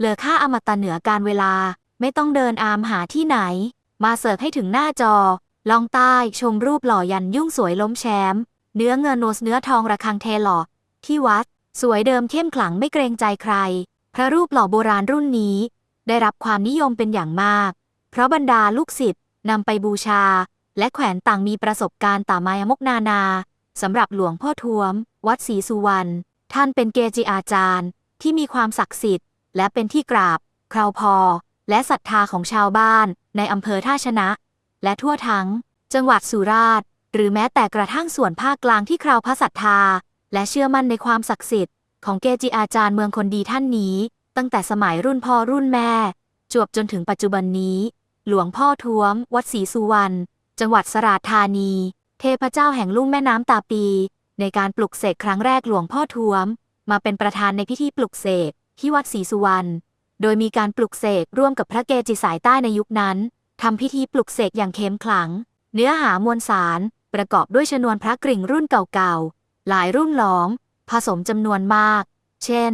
เลือค่าอมตะเหนือการเวลา ไม่ต้องเดินอามหาที่ไหน มาเสิร์ฟให้ถึงหน้าจอ ลองใต้ชมรูปหล่อยันยุ่งสวยล้มแชมป์เนื้อเงินโนสเนื้อทองระคังเทหล่อ ที่วัด สวยเดิมเข้มขลังไม่เกรงใจใคร พระรูปหล่อโบราณรุ่นนี้ ได้รับความนิยมเป็นอย่างมาก เพราะบรรดาลูกศิษย์นำไปบูชา และแขวนต่างมีประสบการณ์ต่ามายมกนานาสำหรับหลวงพ่อท้วม วัดศรีสุวรรณท่านเป็นเกจิอาจารย์ ที่มีความศักดิ์สิทธิ์ และเป็นที่กราบ คราวพอ และศรัทธาของชาวบ้าน ในอำเภอท่าชนะ และทั่วทั้ง จังหวัดสุราษฎร์หรือแม้แต่กระทั่งส่วนภาคกลางที่คราวพระศรัทธา และเชื่อมั่นในความศักดิ์สิทธิ์ของเกจิอาจารย์เมืองคนดีท่านนี้ ตั้งแต่สมัยรุ่นพ่อรุ่นแม่ จวบจนถึงปัจจุบันนี้ หลวงพ่อท้วม วัดศรีสุวรรณจังหวัดสระธานี เทพเจ้าแห่งลุ่มแม่น้ำตาปี ในการปลุกเสกครั้งแรกหลวงพ่อท้วม มาเป็นประธานในพิธีปลุกเสก ที่วัดศรีสุวรรณ โดยมีการปลุกเสกร่วมกับพระเกจิสายใต้ในยุคนั้นทำพิธีปลุกเสกอย่างเข้มขลัง เนื้อหามวลสาร ประกอบด้วยชนวนพระกริ่งรุ่นเก่าๆ หลายรุ่นหลอม ผสมจำนวนมาก เช่น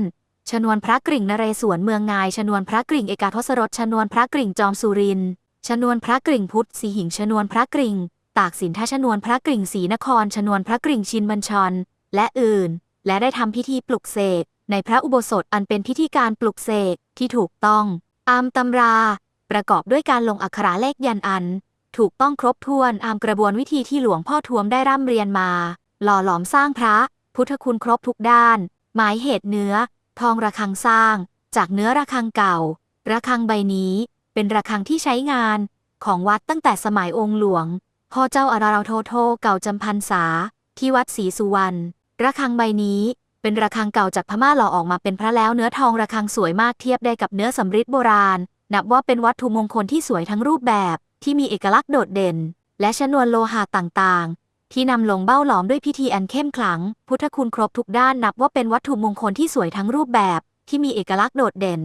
ชนวนพระกริ่งนเรศวรเมืองงาย ชนวนพระกริ่งเอกาทศรสชนวนพระกริ่งจอมสุริน ชนวนพระกริ่งพุทธสีหิง ชนวนพระกริ่ง ตากสินทชนวนพระกริ่งศรีนคร ชนวนพระกริ่งชินบัญชร และอื่น และได้ทำพิธีปลุกเสก ในพระอุโบสถอันเป็นพิธีการปลุกเสกที่ถูกต้องอามตำรา ประกอบด้วยการลงอักขระเลขยันอัน ถูกต้องครบถ้วนตามกระบวนวิธีที่หลวงพ่อทวมได้ร่ำเรียนมา หล่อหลอมสร้างพระ พุทธคุณครบทุกด้าน หมายเหตุเนื้อ ทองระฆังสร้าง จากเนื้อระฆังเก่า ระฆังใบนี้ เป็นระฆังที่ใช้งานของวัดตั้งแต่สมัยองค์หลวงพ่อเจ้าอาราเราโทโทเก่าจำพันษาที่วัดศรีสุวรรณระฆังใบนี้ เป็นระฆังเก่าจากพม่าหล่อออกมาเป็นพระแล้วเนื้อทองระฆังสวยมากเทียบได้กับเนื้อสำริดโบราณ นับว่าเป็นวัตถุมงคลที่สวยทั้งรูปแบบ ที่มีเอกลักษณ์โดดเด่น และชนวนโลหะต่างๆ ที่นำลงเบ้าหลอมด้วยพิธีอันเข้มขลัง พุทธคุณครบทุกด้านนับว่าเป็นวัตถุมงคลที่สวยทั้งรูปแบบ ที่มีเอกลักษณ์โดดเด่น